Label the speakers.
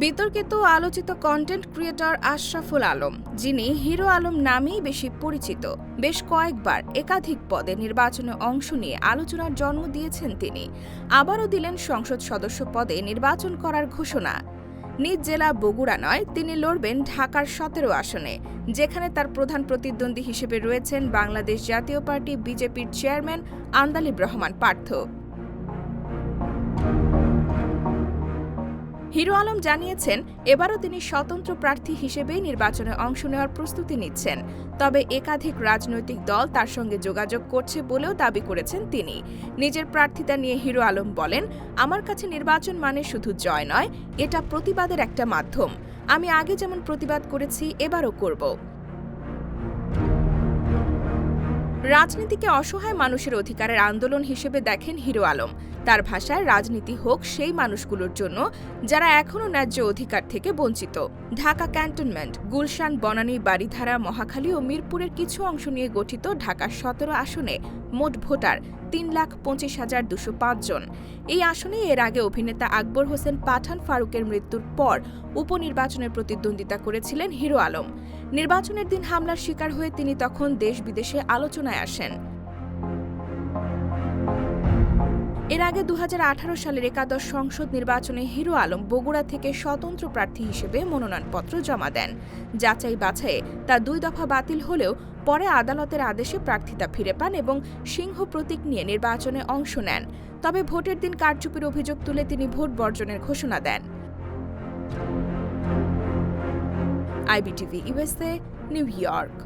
Speaker 1: বিতর্কিত আলোচিত content creator Ashraful Alam, যিনি হিরো আলম নামেই বেশি পরিচিত। বেশ কয়েকবার একাধিক পদে নির্বাচনে অংশ নিয়ে আলোচনার জন্ম দিয়েছেন তিনি। আবারও দিলেন সংসদ সদস্য পদে নির্বাচন করার ঘোষণা। নিজ জেলা বগুড়া নয়, তিনি লড়বেন ঢাকার সতেরো আসনে, যেখানে তার প্রধান প্রতিদ্বন্দ্বী হিসেবে রয়েছেন বাংলাদেশ জাতীয় পার্টি বিজেপির চেয়ারম্যান আন্দালিব রহমান পার্থ। হিরো আলম জানিয়েছেন, এবারও তিনি স্বতন্ত্র প্রার্থী হিসেবেই নির্বাচনে অংশ নেওয়ার প্রস্তুতি নিচ্ছেন। তবে একাধিক রাজনৈতিক দল তার সঙ্গে যোগাযোগ করছে বলেও দাবি করেছেন তিনি। নিজের প্রার্থিতা নিয়ে হিরো আলম বলেন, আমার কাছে নির্বাচন মানে শুধু জয় নয়, এটা প্রতিবাদের একটা মাধ্যম। আমি আগে যেমন প্রতিবাদ করেছি, এবারও করব। রাজনীতিকে অসহায় মানুষের অধিকারের আন্দোলন হিসেবে দেখেন হিরো আলম। তার ভাষায় রাজনীতি হোক সেই মানুষগুলোর জন্য, যারা এখনও ন্যায্য অধিকার থেকে বঞ্চিত। ঢাকা ক্যান্টনমেন্ট, গুলশান, বনানী বাড়িধারা মহাখালী ও মিরপুরের কিছু অংশ নিয়ে গঠিত ঢাকা সতেরো আসনে মোট ভোটার তিন লাখ পঁচিশ হাজার দুশো জন। এই আসনে এর আগে অভিনেতা আকবর হোসেন পাঠান ফারুকের মৃত্যুর পর উপনির্বাচনের প্রতিদ্বন্দ্বিতা করেছিলেন হিরো আলম। নির্বাচনের দিন হামলার শিকার হয়ে তিনি তখন দেশ বিদেশে আলোচনায় আসেন। এর আগে দু হাজার আঠারো সালের একাদশ সংসদ নির্বাচনে হিরো আলম বগুড়া থেকে স্বতন্ত্র প্রার্থী হিসেবে মনোনয়নপত্র জমা দেন। যাচাই বাছাইয়ে তা দুই দফা বাতিল হলেও পরে আদালতের আদেশে প্রার্থিতা ফিরে পান এবং সিংহ প্রতীক নিয়ে নির্বাচনে অংশ নেন। তবে ভোটের দিন কারচুপির অভিযোগ তুলে তিনি ভোট বর্জনের ঘোষণা দেন। IBTV USA New York.